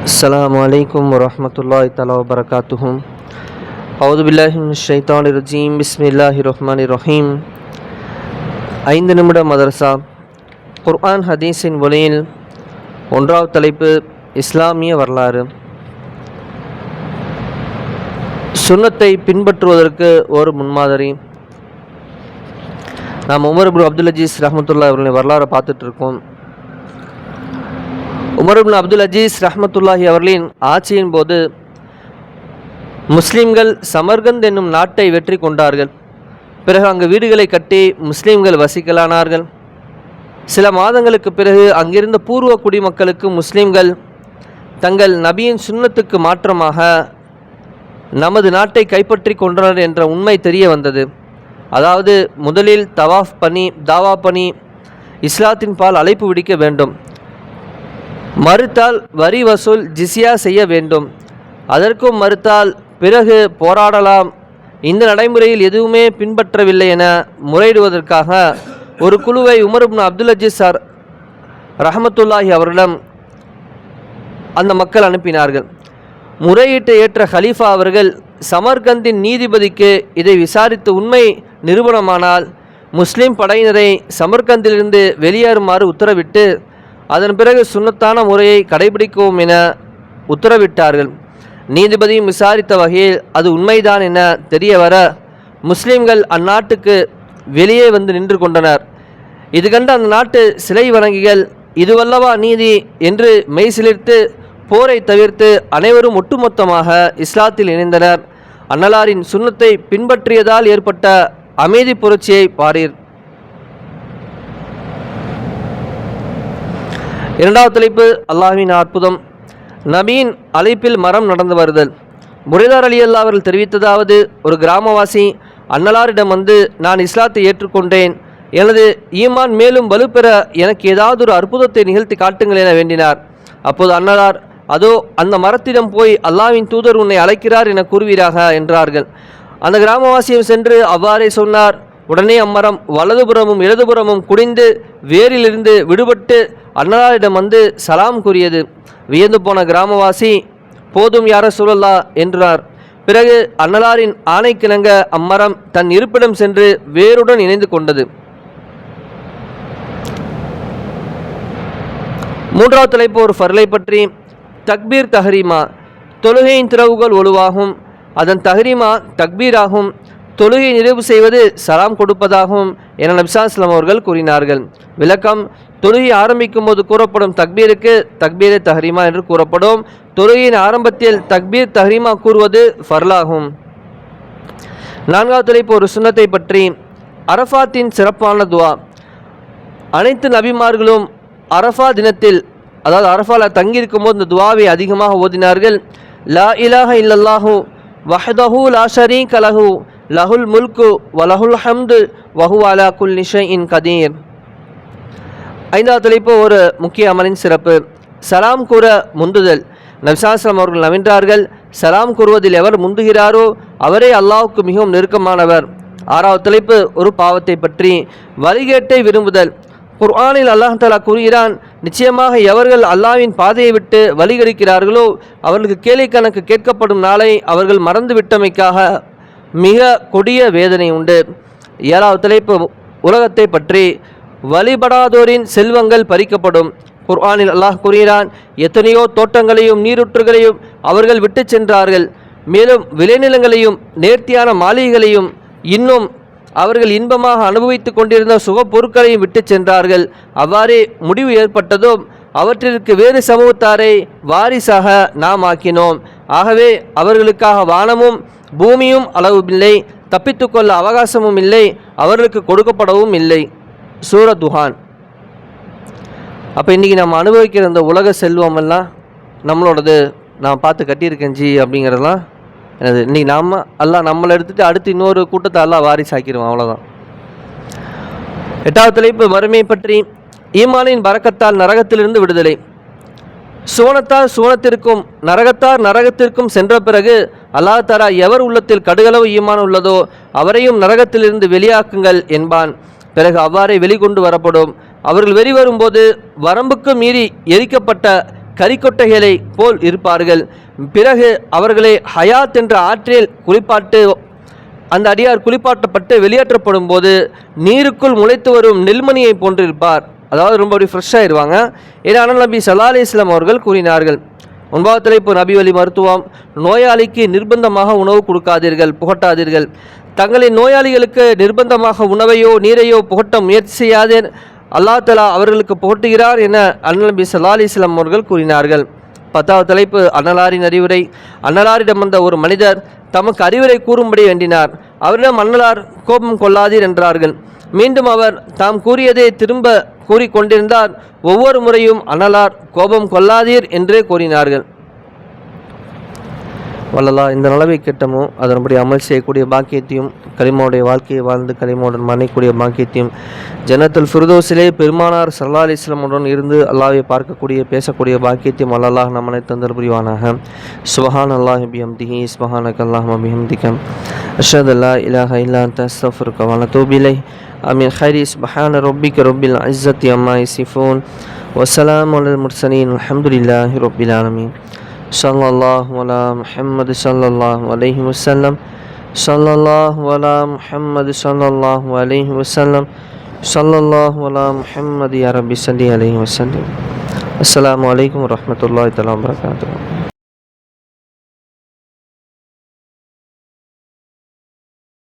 السلام عليكم ورحمة الله تعالى وبركاته أعوذ بالله من الشيطان الرجيم بسم الله الرحمن الرحيم ஐந்து நிமிட மதரசா குர்ஆன் ஹதீஸின் ஒளியில் ஒன்றாவது தலைப்பு இஸ்லாமிய வரலாறு சுன்னத்தை பின்பற்றுவதற்கு ஒரு முன்மாதிரி நாம் உமர் இப்னு அப்துல் அஜீஸ் ரஹமத்துல்லா அவர்களின் வரலாறை பார்த்துட்டு உமருபின் அப்துல் அஜீஸ் ரஹமத்துல்லாஹி அவர்களின் ஆட்சியின் போது முஸ்லீம்கள் சமர்கந்த் என்னும் நாட்டை வெற்றி கொண்டார்கள். பிறகு அங்கு வீடுகளை கட்டி முஸ்லீம்கள் வசிக்கலானார்கள். சில மாதங்களுக்கு பிறகு அங்கிருந்த பூர்வ குடிமக்களுக்கு முஸ்லீம்கள் தங்கள் நபியின் சுண்ணத்துக்கு மாற்றமாக நமது நாட்டை கைப்பற்றி கொண்டனர் என்ற உண்மை தெரிய வந்தது. அதாவது முதலில் தவாஃப் பணி தாவா பணி இஸ்லாத்தின் பால் அழைப்பு விடுக்க வேண்டும். மறுத்தால் வரி வசூல் ஜிசியா செய்ய வேண்டும். அதற்கும் மறுத்தால் பிறகு போராடலாம். இந்த நடைமுறையில் எதுவுமே பின்பற்றவில்லை என முறையிடுவதற்காக ஒரு குழுவை உமர் அப்துல் அஜீஸ் சார் ரஹமத்துல்லாஹி அவரிடம் அந்த மக்கள் அனுப்பினார்கள். முறையீட்டை ஏற்ற ஹலீஃபா அவர்கள் சமர்கந்தின் நீதிபதிக்கு இதை விசாரித்த உண்மை நிரூபணமானால் முஸ்லிம் படையினரை சமர்கந்திலிருந்து வெளியேறுமாறு உத்தரவிட்டு அதன் பிறகு சுன்னத்தான முறையை கடைபிடிக்கவும் என உத்தரவிட்டார்கள். நீதிபதியும் விசாரித்த வகையில் அது உண்மைதான் என தெரிய வர முஸ்லிம்கள் அந்நாட்டுக்கு வெளியே வந்து நின்று கொண்டனர். இது கண்ட அந்த நாட்டு சிலை வணங்கிகள் இதுவல்லவா நீதி? என்று மெய்சிலிர்த்து போரை தவிர்த்து அனைவரும் ஒட்டுமொத்தமாக இஸ்லாத்தில் இணைந்தனர். அன்னலாரின் சுண்ணத்தை பின்பற்றியதால் ஏற்பட்ட அமைதி புரட்சியை பாரீர் இரண்டாவது தலைப்பு அல்லாஹின் அற்புதம். நபியின் அழைப்பில் மரம் நடந்து வருதல். முறைதார் அலி அல்லா அவர்கள் தெரிவித்ததாவது ஒரு கிராமவாசி அன்னலாரிடம் வந்து நான் இஸ்லாத்தை ஏற்றுக்கொண்டேன். எனது ஈமான் மேலும் வலுப்பெற எனக்கு ஏதாவது ஒரு அற்புதத்தை நிகழ்த்தி காட்டுங்கள் என வேண்டினார். அப்போது அன்னலார் அதோ அந்த மரத்திடம் போய் அல்லாவின் தூதர் உன்னை அழைக்கிறார் என கூறுவீராக என்றார்கள். அந்த கிராமவாசியும் சென்று அவ்வாறே சொன்னார். உடனே அம்மரம் வலதுபுறமும் இடதுபுறமும் குடிந்து வேரிலிருந்து விடுபட்டு அன்னலாரிடம் வந்து சலாம் கூறியது வியந்து போன கிராமவாசி போதும் யார சூழல்லா என்றார். பிறகு அன்னலாரின் ஆணைக்கிணங்க அம்மரம் தன் இருப்பிடம் சென்று வேருடன் இணைந்து கொண்டது. மூன்றாவது தலைப்பு ஒரு ஃபர்லை பற்றி. தக்பீர் தஹரீமா தொழுகையின் திறவுகள் ஒழுவாகும். அதன் தஹரீமா தக்பீராகும். தொழுகை நிறைவு செய்வது சலாம் கொடுப்பதாகும் என நபிசாஸ்லாம் அவர்கள் கூறினார்கள். விளக்கம் தொழுகை ஆரம்பிக்கும் போது கூறப்படும் தக்பீருக்கு தக்பீரே தஹரீமா என்று கூறப்படும். தொழுகையின் ஆரம்பத்தில் தக்பீர் தஹரீமா கூறுவது ஃபர்லாகும். நான்காவது தலைப்பு ஒரு சுன்னத்தை பற்றி. அரஃபாத்தின் சிறப்பான துவா. அனைத்து நபிமார்களும் அரஃபா தினத்தில் அதாவது அரஃபாவில் தங்கியிருக்கும் போது இந்த துவாவை அதிகமாக ஓதினார்கள். லா இலாஹ இல்லல்லாஹு வஹதஹு லா ஷரீக லஹு லஹுல் முல்கு வலஹுல் ஹம்து வஹு அலா குல்லி இன் கதீர். ஐந்தாவது தலைப்பு ஒரு முக்கிய அமலின் சிறப்பு. சலாம் கூற முந்துதல். நபிசாஸ்லாம் அவர்கள் நவின்றார்கள் சலாம் கூறுவதில் எவர் முந்துகிறாரோ அவரே அல்லாவுக்கு மிகவும் நெருக்கமானவர். ஆறாவது தலைப்பு ஒரு பாவத்தை பற்றி. வழிகேட்டை விரும்புதல். குர்ஆனில் அல்லாஹ் தலா கூறுகிறான் நிச்சயமாக எவர்கள் அல்லாவின் பாதையை விட்டு வழிகெடுக்கிறார்களோ அவர்களுக்கு கேலி கணக்கு கேட்கப்படும் நாளை அவர்கள் மறந்து விட்டமைக்காக மிக கொடிய வேதனை உண்டு. ஏழாவது தலைப்பு உலகத்தை பற்றி. வழிபடாதோரின் செல்வங்கள் பறிக்கப்படும். குர்ஆனில் அல்லாஹ் கூறுகிறான் எத்தனையோ தோட்டங்களையும் நீரூற்றுகளையும் அவர்கள் விட்டு சென்றார்கள். மேலும் விளைநிலங்களையும் நேர்த்தியான மாளிகைகளையும் இன்னும் அவர்கள் இன்பமாக அனுபவித்துக் கொண்டிருந்த சுகப்பொருட்களையும் விட்டு சென்றார்கள். அவ்வாறே முடிவு ஏற்பட்டதும் அவற்றிற்கு வேறு சமூகத்தாரை வாரிசாக நாம் ஆக்கினோம். ஆகவே அவர்களுக்காக வானமும் பூமியும் அளவுமில்லை தப்பித்துக்கொள்ள அவகாசமும் இல்லை அவர்களுக்கு கொடுக்கப்படவும் இல்லை சூரத் துஹான். அப்போ இன்றைக்கி நம்ம அனுபவிக்கிற இந்த உலக செல்வம் எல்லாம் நம்மளோடது. நான் பார்த்து கட்டியிருக்கேன் ஜி அப்படிங்கிறதெல்லாம் எனது இன்றைக்கி நாம் எல்லாம் நம்மளை எடுத்துகிட்டு அடுத்து இன்னொரு கூட்டத்தை எல்லாம் வாரிசு ஆக்கிடுவோம் அவ்வளோதான் எட்டாவது தலைப்பு வறுமை பற்றி ஈமானின் பறக்கத்தால் நரகத்திலிருந்து விடுதலை. சுவனத்தார் சுவனத்திற்கும் நரகத்தார் நரகத்திற்கும் சென்ற பிறகு அல்லாஹ் தரா எவர் உள்ளத்தில் கடுகளவு ஈமான் உள்ளதோ அவரையும் நரகத்திலிருந்து வெளியாக்குங்கள் என்பான். பிறகு அவ்வாறே வெளிக்கொண்டு வரப்படும். அவர்கள் வெளிவரும்போது வரம்புக்கு மீறி எரிக்கப்பட்ட கறிக்கொட்டைகளை போல் இருப்பார்கள். பிறகு அவர்களை ஹயாத் என்ற ஆற்றில் குளிப்பாட்டு அந்த அடியார் குளிப்பாட்டப்பட்டு வெளியேற்றப்படும் போது நீருக்குள் முளைத்து வரும் நெல்மணியை போன்றிருப்பார். அதாவது ரொம்ப அப்படி ஃப்ரெஷ்ஷாக இருவாங்க ஏன்னா நபி சல்லா அலி இஸ்லாம் அவர்கள் கூறினார்கள். ஒன்பதாவது தலைப்பு நபி வழி மருத்துவம். நோயாளிக்கு நிர்பந்தமாக உணவு கொடுக்காதீர்கள் புகட்டாதீர்கள். தங்களின் நோயாளிகளுக்கு நிர்பந்தமாக உணவையோ நீரையோ புகட்ட முயற்சி செய்யாதே அல்லா தலா அவர்களுக்கு புகட்டுகிறார் என அண்ணநபி சல்லா அலி இஸ்லாம் அவர்கள் கூறினார்கள். பத்தாவது தலைப்பு அன்னலாரின் அறிவுரை. அன்னலாரிடம் வந்த ஒரு மனிதர் தமக்கு அறிவுரை கூறும்படி வேண்டினார். அவரிடம் அன்னலார் கோபம் கொள்ளாதீர் என்றார்கள். மீண்டும் அவர் தாம் கூறியதை திரும்ப கூறிக்கொண்டிருந்தார் ஒவ்வொரு முறையும் அனலார் கோபம் கொள்ளாதீர் என்றே கூறினார்கள். வல்லலா இந்த நிலவை கெட்டமோ அதன்படி அமல் செய்யக்கூடிய பாக்கியத்தையும் கலிமாவுடைய வாழ்க்கையை வாழ்ந்து கலிமாவுடன் மன்னிக்கூடிய பாக்கியத்தையும் ஜன்னத்துல் ஃபிர்தோஸிலே பெருமானார் சல்லா அலிஸ்லமுடன் இருந்து அல்லாவை பார்க்கக்கூடிய பேசக்கூடிய பாக்கியத்தையும் அல்லல்லாஹ் நம்மனை தந்தர் புரிவானாக சுபஹான் அல்லாஹ் பிஹம்திஹி சுபஹானக் அல்லாஹ் பிஹம்திகம் அஷத் அல்லா இலாஹ இல்லா அந்த கவான தூபிலை அமீன். ஹரி சுபஹான ரப்பிக்க ரப்பில் இஸ்ஸத்தி அம்மா இசிஃபோன் வசலாம் அலல் முர்சலீன். அல்ஹம்துலில்லாஹி ரப்பில் ஆலமீன். صلى الله على محمد صلى الله عليه وسلم. صلى الله على محمد صلى الله عليه وسلم. صلى الله على محمد يا ربي صل عليه وسلم. السلام عليكم ورحمة الله تعالى وبركاته.